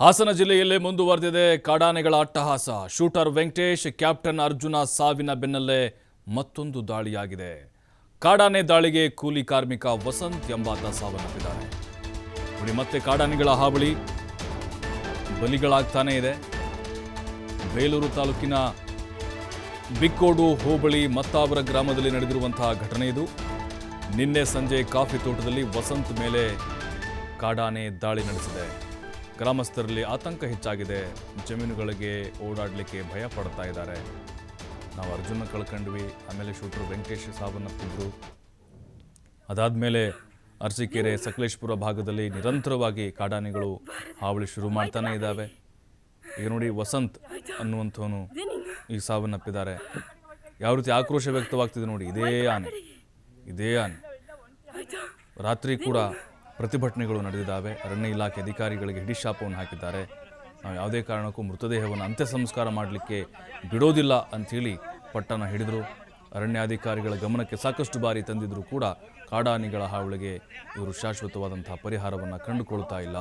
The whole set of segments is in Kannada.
ಹಾಸನ ಜಿಲ್ಲೆಯಲ್ಲೇ ಮುಂದುವರೆದಿದೆ ಕಾಡಾನೆಗಳ ಅಟ್ಟಹಾಸ. ಶೂಟರ್ ವೆಂಕಟೇಶ್, ಕ್ಯಾಪ್ಟನ್ ಅರ್ಜುನ ಸಾವಿನ ಬೆನ್ನಲ್ಲೇ ಮತ್ತೊಂದು ದಾಳಿಯಾಗಿದೆ. ಕಾಡಾನೆ ದಾಳಿಗೆ ಕೂಲಿ ಕಾರ್ಮಿಕ ವಸಂತ್ ಎಂಬಾತ ಸಾವನ್ನಪ್ಪಿದ್ದಾನೆ. ನೋಡಿ, ಮತ್ತೆ ಕಾಡಾನೆಗಳ ಹಾವಳಿ ಬಲಿಗಳಾಗ್ತಾನೇ ಇದೆ. ಬೇಲೂರು ತಾಲೂಕಿನ ಬಿಕ್ಕೋಡು ಹೋಬಳಿ ಮತ್ತಾವರ ಗ್ರಾಮದಲ್ಲಿ ನಡೆದಿರುವಂತಹ ಘಟನೆ ಇದು. ನಿನ್ನೆ ಸಂಜೆ ಕಾಫಿ ತೋಟದಲ್ಲಿ ವಸಂತ್ ಮೇಲೆ ಕಾಡಾನೆ ದಾಳಿ ನಡೆಸಿದೆ. ಗ್ರಾಮಸ್ಥರಲ್ಲಿ ಆತಂಕ ಹೆಚ್ಚಾಗಿದೆ. ಜಮೀನುಗಳಿಗೆ ಓಡಾಡಲಿಕ್ಕೆ ಭಯ ಪಡ್ತಾ ಇದ್ದಾರೆ. ನಾವು ಅರ್ಜುನ ಕಳ್ಕೊಂಡ್ವಿ. ಆಮೇಲೆ ಶೂಟರ್ ವೆಂಕಟೇಶ್ ಸಾವನ್ನಪ್ಪಿದ್ರು ಅದಾದಮೇಲೆ ಅರಸೀಕೆರೆ ಸಕಲೇಶ್ಪುರ ಭಾಗದಲ್ಲಿ ನಿರಂತರವಾಗಿ ಕಾಡಾನೆಗಳು ಹಾವಳಿ ಶುರು ಮಾಡ್ತಾನೆ ಇದ್ದಾವೆ. ಈಗ ನೋಡಿ ವಸಂತ್ ಅನ್ನುವಂಥವನು ಈ ಸಾವನ್ನಪ್ಪಿದ್ದಾರೆ ಯಾವ ರೀತಿ ಆಕ್ರೋಶ ವ್ಯಕ್ತವಾಗ್ತಿದೆ ನೋಡಿ, ಇದೇ ಆನೆ ಇದೇ ಆನೆ. ರಾತ್ರಿ ಕೂಡ ಪ್ರತಿಭಟನೆಗಳು ನಡೆದಿದ್ದಾವೆ. ಅರಣ್ಯ ಇಲಾಖೆ ಅಧಿಕಾರಿಗಳಿಗೆ ಹಿಡಿಶಾಪವನ್ನು ಹಾಕಿದ್ದಾರೆ. ನಾವು ಯಾವುದೇ ಕಾರಣಕ್ಕೂ ಮೃತದೇಹವನ್ನು ಅಂತ್ಯ ಸಂಸ್ಕಾರ ಮಾಡಲಿಕ್ಕೆ ಬಿಡೋದಿಲ್ಲ ಅಂಥೇಳಿ ಪಟ್ಟಣ ಹಿಡಿದರು. ಅರಣ್ಯಾಧಿಕಾರಿಗಳ ಗಮನಕ್ಕೆ ಸಾಕಷ್ಟು ಬಾರಿ ತಂದಿದ್ದರೂ ಕೂಡ ಕಾಡಾನಿಗಳ ಹಾವಳಿಗೆ ಇವರು ಶಾಶ್ವತವಾದಂತಹ ಪರಿಹಾರವನ್ನು ಕಂಡುಕೊಳ್ತಾ ಇಲ್ಲ.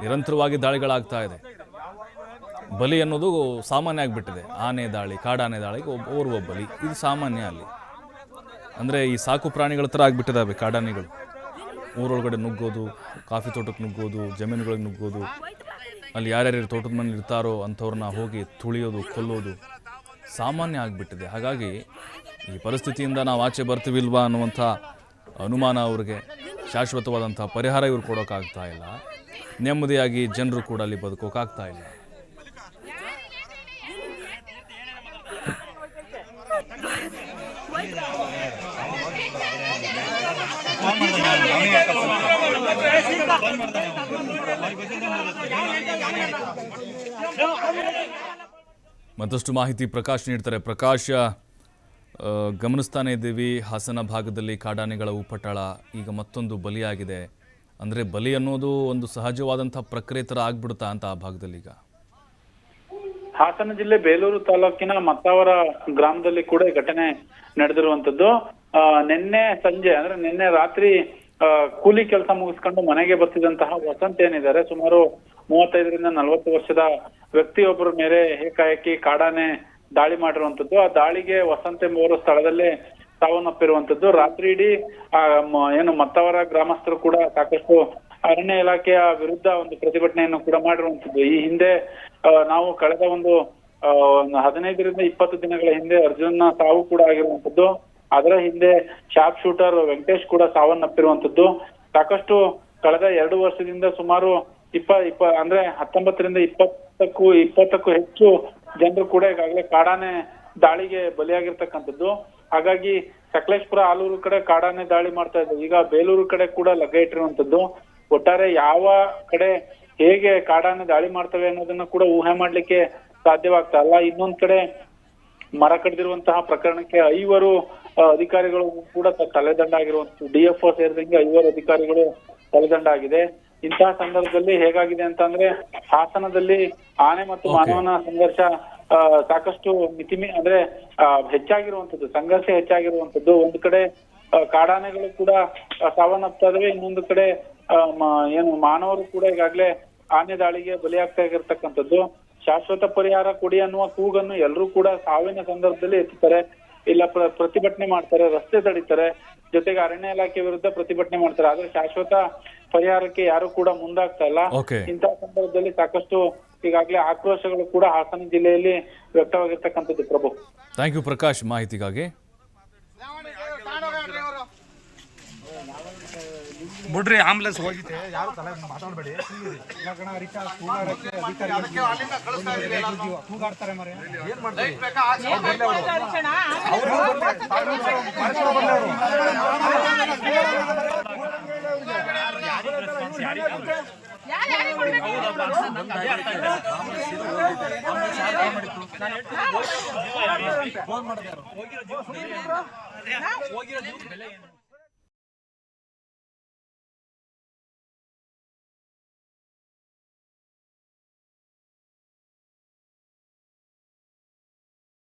ನಿರಂತರವಾಗಿ ದಾಳಿಗಳಾಗ್ತಾ ಇದೆ. ಬಲಿ ಅನ್ನೋದು ಸಾಮಾನ್ಯ ಆಗಿಬಿಟ್ಟಿದೆ. ಆನೆ ದಾಳಿ, ಕಾಡಾನೆ ದಾಳಿಗೆ ಒಬ್ಬ ಓರ್ವ ಬಲಿ. ಇದು ಸಾಮಾನ್ಯ ಅಲ್ಲಿ. ಅಂದರೆ ಈ ಸಾಕು ಪ್ರಾಣಿಗಳ ಥರ ಆಗಿಬಿಟ್ಟಿದ್ದಾವೆ ಕಾಡಾನೆಗಳು. ಊರೊಳಗಡೆ ನುಗ್ಗೋದು, ಕಾಫಿ ತೋಟಕ್ಕೆ ನುಗ್ಗೋದು, ಜಮೀನುಗಳಿಗೆ ನುಗ್ಗೋದು, ಅಲ್ಲಿ ಯಾರ್ಯಾರು ತೋಟದ ಮನೆ ಇರ್ತಾರೋ ಅಂಥವ್ರನ್ನ ಹೋಗಿ ತುಳಿಯೋದು, ಕೊಲ್ಲೋದು ಸಾಮಾನ್ಯ ಆಗಿಬಿಟ್ಟಿದೆ. ಹಾಗಾಗಿ ಈ ಪರಿಸ್ಥಿತಿಯಿಂದ ನಾವು ಆಚೆ ಬರ್ತೀವಿಲ್ವಾ ಅನ್ನುವಂಥ ಅನುಮಾನ ಅವ್ರಿಗೆ, ಶಾಶ್ವತವಾದಂಥ ಪರಿಹಾರ ಇವ್ರು ಕೊಡೋಕ್ಕಾಗ್ತಾ ಇಲ್ಲ. ನೆಮ್ಮದಿಯಾಗಿ ಜನರು ಕೂಡ ಅಲ್ಲಿ ಬದುಕೋಕ್ಕಾಗ್ತಾ ಇಲ್ಲ. ಮತ್ತಷ್ಟು ಮಾಹಿತಿ ಪ್ರಕಾಶ್ ನೀಡ್ತಾರೆ. ಪ್ರಕಾಶ್ ಗಮನಿಸ್ತಾನೆ ಇದ್ದೀವಿ. ಹಾಸನ ಭಾಗದಲ್ಲಿ ಕಾಡಾನೆಗಳ ಉಪಟಳ ಈಗ ಮತ್ತೊಂದು ಬಲಿಯಾಗಿದೆ. ಅಂದರೆ ಬಲಿ ಅನ್ನೋದು ಒಂದು ಸಹಜವಾದಂಥ ಪ್ರಕ್ರಿಯೆ ಥರ ಆಗ್ಬಿಡುತ್ತಾ ಅಂತ ಆ ಭಾಗದಲ್ಲಿ ಈಗ? ಹಾಸನ ಜಿಲ್ಲೆ ಬೇಲೂರು ತಾಲೂಕಿನ ಮತ್ತಾವರ ಗ್ರಾಮದಲ್ಲಿ ಕೂಡ ಈ ಘಟನೆ ನಡೆದಿರುವಂತದ್ದು ನಿನ್ನೆ ಸಂಜೆ, ಅಂದ್ರೆ ನಿನ್ನೆ ರಾತ್ರಿ ಕೂಲಿ ಕೆಲಸ ಮುಗಿಸ್ಕೊಂಡು ಮನೆಗೆ ಬರ್ತಿದ್ದಂತಹ ವಸಂತ್ ಏನಿದ್ದಾರೆ, ಸುಮಾರು ಮೂವತ್ತೈದರಿಂದ ನಲವತ್ತು ವರ್ಷದ ವ್ಯಕ್ತಿಯೊಬ್ಬರ ಮೇಲೆ ಏಕಾಏಕಿ ಕಾಡಾನೆ ದಾಳಿ ಮಾಡಿರುವಂತದ್ದು ಆ ದಾಳಿಗೆ ವಸಂತ ಎಂಬುವರು ಸ್ಥಳದಲ್ಲೇ ಸಾವನ್ನಪ್ಪಿರುವಂತದ್ದು ರಾತ್ರಿ ಇಡೀ ಏನು ಮತ್ತವರ ಗ್ರಾಮಸ್ಥರು ಕೂಡ ಸಾಕಷ್ಟು ಅರಣ್ಯ ಇಲಾಖೆಯ ವಿರುದ್ಧ ಒಂದು ಪ್ರತಿಭಟನೆಯನ್ನು ಕೂಡ ಮಾಡಿರುವಂತದ್ದು ಈ ಹಿಂದೆ ನಾವು ಕಳೆದ ಒಂದು ಹದಿನೈದರಿಂದ ಇಪ್ಪತ್ತು ದಿನಗಳ ಹಿಂದೆ ಅರ್ಜುನ್ನ ಸಾವು ಕೂಡ ಆಗಿರುವಂತದ್ದು ಅದರ ಹಿಂದೆ ಶಾರ್ಪ್ ಶೂಟರ್ ವೆಂಕಟೇಶ್ ಕೂಡ ಸಾವನ್ನಪ್ಪಿರುವಂತದ್ದು. ಸಾಕಷ್ಟು ಕಳೆದ ಎರಡು ವರ್ಷದಿಂದ ಸುಮಾರು ಇಪ್ಪ ಇಪ್ಪ, ಅಂದ್ರೆ ಹತ್ತೊಂಬತ್ತರಿಂದ ಇಪ್ಪತ್ತಕ್ಕೂ ಇಪ್ಪತ್ತಕ್ಕೂ ಹೆಚ್ಚು ಜನರು ಕೂಡ ಈಗಾಗಲೇ ಕಾಡಾನೆ ದಾಳಿಗೆ ಬಲಿಯಾಗಿರ್ತಕ್ಕಂಥದ್ದು. ಹಾಗಾಗಿ ಸಕಲೇಶ್ಪುರ ಆಲೂರು ಕಡೆ ಕಾಡಾನೆ ದಾಳಿ ಮಾಡ್ತಾ ಇದ್ದಾರೆ ಈಗ ಬೇಲೂರು ಕಡೆ ಕೂಡ ಲಗ್ಗೆ ಇಟ್ಟಿರುವಂತದ್ದು. ಒಟ್ಟಾರೆ ಯಾವ ಕಡೆ ಹೇಗೆ ಕಾಡಾನೆ ದಾಳಿ ಮಾಡ್ತವೆ ಅನ್ನೋದನ್ನ ಕೂಡ ಊಹೆ ಮಾಡ್ಲಿಕ್ಕೆ ಸಾಧ್ಯವಾಗ್ತಾ ಇಲ್ಲ. ಇನ್ನೊಂದ್ ಕಡೆ ಮರ ಕಡಿದಿರುವಂತಹ ಪ್ರಕರಣಕ್ಕೆ ಐವರು ಅಧಿಕಾರಿಗಳು ಕೂಡ ತಲೆದಂಡ ಆಗಿರುವಂತ ಡಿಎಫ್ಒ ಸೇರಿದಂಗೆ ಐವರು ಅಧಿಕಾರಿಗಳು ತಲೆದಂಡ ಆಗಿದೆ. ಇಂತಹ ಸಂದರ್ಭದಲ್ಲಿ ಹೇಗಾಗಿದೆ ಅಂತಂದ್ರೆ ಹಾಸನದಲ್ಲಿ ಆನೆ ಮತ್ತು ಮಾನವನ ಸಂಘರ್ಷ ಸಾಕಷ್ಟು ಮಿತಿಮಿ ಅಂದ್ರೆ ಆ, ಹೆಚ್ಚಾಗಿರುವಂತದ್ದು ಸಂಘರ್ಷ ಹೆಚ್ಚಾಗಿರುವಂತದ್ದು ಒಂದು ಕಡೆ ಕಾಡಾನೆಗಳು ಕೂಡ ಸಾವನ್ನಪ್ತಾ ಇದಾವೆ. ಇನ್ನೊಂದು ಕಡೆ ಏನು ಮಾನವರು ಕೂಡ ಈಗಾಗಲೇ ಆನೆ ದಾಳಿಗೆ ಬಲಿಯಾಗ್ತಾ ಇರತಕ್ಕಂಥದ್ದು. ಶಾಶ್ವತ ಪರಿಹಾರ ಕೊಡಿ ಅನ್ನುವ ಕೂಗನ್ನು ಎಲ್ಲರೂ ಕೂಡ ಸಾವಿನ ಸಂದರ್ಭದಲ್ಲಿ ಎತ್ತುತ್ತಾರೆ ಇಲ್ಲ ಪ್ರ- ಪ್ರತಿಭಟನೆ ಮಾಡ್ತಾರೆ ರಸ್ತೆ ತಡಿತಾರೆ. ಜೊತೆಗೆ ಅರಣ್ಯ ಇಲಾಖೆ ವಿರುದ್ಧ ಪ್ರತಿಭಟನೆ ಮಾಡ್ತಾರೆ. ಆದ್ರೆ ಶಾಶ್ವತ ಪರಿಹಾರಕ್ಕೆ ಯಾರು ಕೂಡ ಮುಂದಾಗ್ತಾ ಇಲ್ಲ. ಇಂತಹ ಸಂದರ್ಭದಲ್ಲಿ ಸಾಕಷ್ಟು ಈಗಾಗಲೇ ಆಕ್ರೋಶಗಳು ಕೂಡ ಹಾಸನ ಜಿಲ್ಲೆಯಲ್ಲಿ ವ್ಯಕ್ತವಾಗಿರ್ತಕ್ಕಂಥದ್ದು ಪ್ರಭು. ಥ್ಯಾಂಕ್ ಯು ಪ್ರಕಾಶ್ ಮಾಹಿತಿಗಾಗಿ. ಬಿಡ್ರಿ ಆಂಬುಲೆನ್ಸ್ ಹೋಗಿದೆ ಯಾರು ತಲೆ ಮಾತಾಡಬೇಡಿ. ಕೂಗಾಡ್ತಾರೆ ಮರೆ ಏನ್